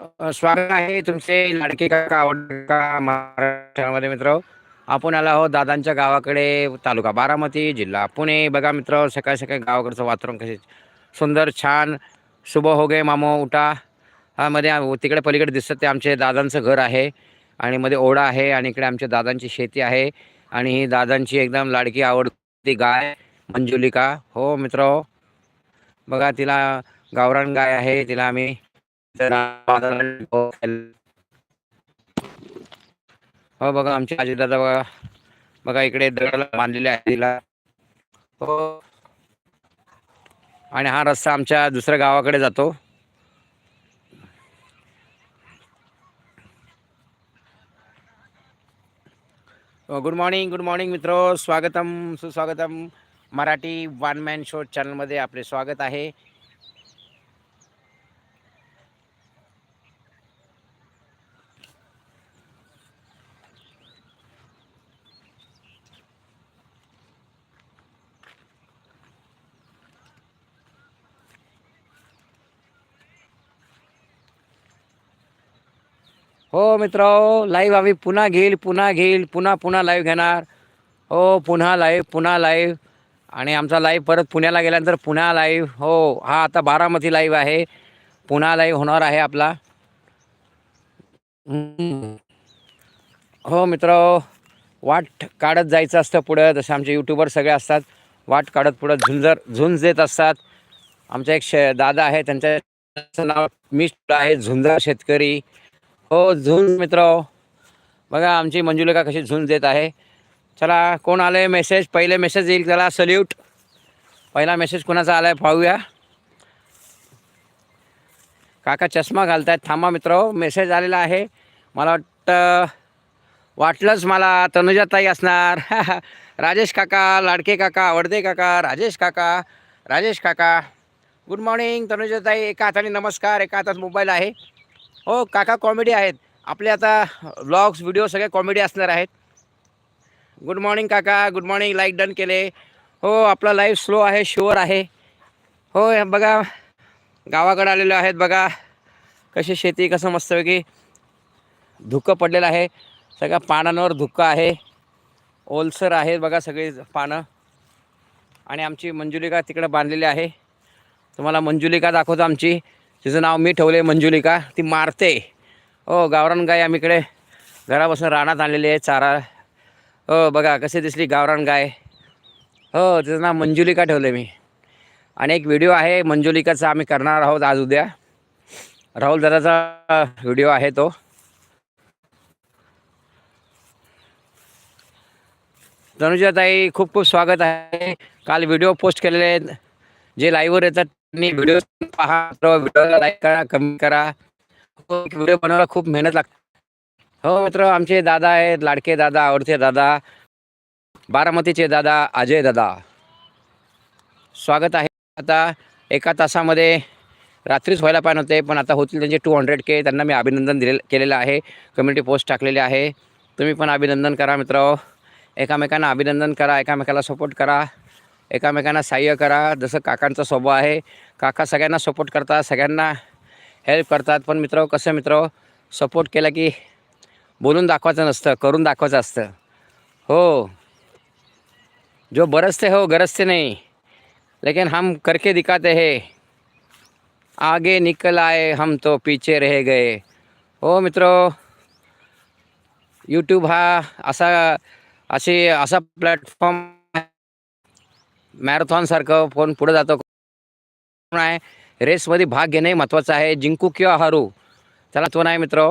स्वागत आहे तुमचे लाडके काका आवडका महाराष्ट्रामध्ये मित्र. आपण आलो आहोत दादांच्या गावाकडे तालुका बारामती जिल्हा पुणे. बघा मित्र सकाळी सकाळी गावाकडचं वातावरण कसे सुंदर छान शुभ हो गे मामो उठा. हा मध्ये तिकडे पलीकडे दिसतं ते आमचे दादांचं घर आहे आणि मध्ये ओढा आहे आणि इकडे आमच्या दादांची शेती आहे आणि ही दादांची एकदम लाडकी आवडती गाय मंजुलिका. हो मित्र. बघा तिला गावरान गाय आहे तिला आम्ही हो बघा आमचे आजीदादा बघा बघा इकडे दगडाला बांधलेले आहे तिला. हो. आणि हा रस्ता आमच्या दुसऱ्या गावाकडे जातो. गुड मॉर्निंग गुड मॉर्निंग मित्र. स्वागतम सुस्वागतम. मराठी वन मॅन शो चॅनलमध्ये आपले स्वागत आहे. हो मित्र लाईव्ह आम्ही पुन्हा घेईल पुन्हा घेईल पुन्हा पुन्हा लाईव्ह घेणार. हो पुन्हा लाईव्ह पुन्हा लाईव्ह आणि आमचा लाईव्ह परत पुण्याला गेल्यानंतर पुन्हा लाईव्ह हो हा आता बारामती लाईव्ह आहे. पुन्हा लाईव्ह होणार आहे आपला. हो मित्र वाट काढत जायचं असतं पुढं. जसं आमचे यूट्यूबर सगळे असतात वाट काढत पुढं झुंजर झुंज देत असतात. आमचा एक शे दादा आहे त्यांच्या नाव मिस्ट आहे झुंजर शेतकरी. हो झुंज मित्र. बघा आमची मंजुलिका कशी झुंज देत आहे. चला कोण आले? मेसेज पहिले मेसेज येईल त्याला. सल्यूट पहिला मेसेज कोणाचा आला आहे पाहूया. काका चष्मा घालतायत. थांबा मित्र. मेसेज आलेला आहे. मला वाटतं वाटलंच मला तनुजाताई असणार. राजेश काका लाडके काका आवडते काका राजेश काका राजेश काका. गुड मॉर्निंग तनुजाताई. एका हाताने नमस्कार एका हातात मोबाईल आहे. हो काका कॉमेडी आहेत. आपले आता व्लॉग्स व्हिडिओ सगळे कॉमेडी असणार आहेत. गुड मॉर्निंग काका. गुड मॉर्निंग लाईक डन केले. हो आपला लाईव्ह स्लो आहे शुअर आहे. हो बघा गावाकडे आलेलो आहेत बघा. कशी शेती कसं मस्तपैकी धुकं पडलेलं आहे. सगळ्या पानांवर धुकं आहे. ओलसर आहे बघा सगळी पानं. आणि आमची मंजुलिका तिकडे बांधलेली आहे. तुम्हाला मंजुलिका दाखवतो आमची. तिचं नाव मी ठेवलं आहे मंजुलिका. ती मारते. हो गावरान गाय आम्ही इकडे घरापासून रानात आणलेली आहे चारा. हो बघा कशी दिसली गावरान गाय. हो तिचं नाव मंजुलिका ठेवलं मी. आणि एक व्हिडिओ आहे मंजुलिकाचा आम्ही करणार आहोत आज उद्या. राहुल दादाचा व्हिडिओ आहे तो. तनुजाताई खूप खूप स्वागत आहे. काल व्हिडिओ पोस्ट केलेले आहेत. जे लाईव्हवर येतात व्हिडिओ पहा व्हिडिओला लाईक करा कमेंट करा. हो, व्हिडिओ बनवायला खूप मेहनत लागते. हो मित्र आमचे दादा आहेत लाडके दादा आवडते दादा बारामतीचे दादा अजय दादा. स्वागत आहे. आता एका तासामध्ये रात्रीच व्हायला पाहिजे होते पण आता होतील त्यांचे टू हंड्रेड के त्यांना मी अभिनंदन दिले केलेलं आहे. कम्युनिटी पोस्ट टाकलेले आहे. तुम्ही पण अभिनंदन करा मित्र. एकामेकांना अभिनंदन करा एकामेकाला सपोर्ट करा. एकामेकांना सहाय्य करा. जसं काकांचा स्वभाव आहे काका सगळ्यांना सपोर्ट करतात सगळ्यांना हेल्प करतात. पण मित्र कसं मित्र सपोर्ट केला की बोलून दाखवायचं नसतं करून दाखवायचं असतं. हो. जो बरसते हो गरजते नाही. लेकिन हम करके दिखाते है. आगे निकल आए हम तो पीछे रह गए. हो मित्र. यूट्यूब हा असा असे असा प्लॅटफॉर्म मॅरेथॉनसारखं फोन पुढे जातो. आहे? रेसमध्ये भाग घेणे महत्त्वाचं आहे. जिंकू किंवा हरू. त्याला तो नाही मित्र.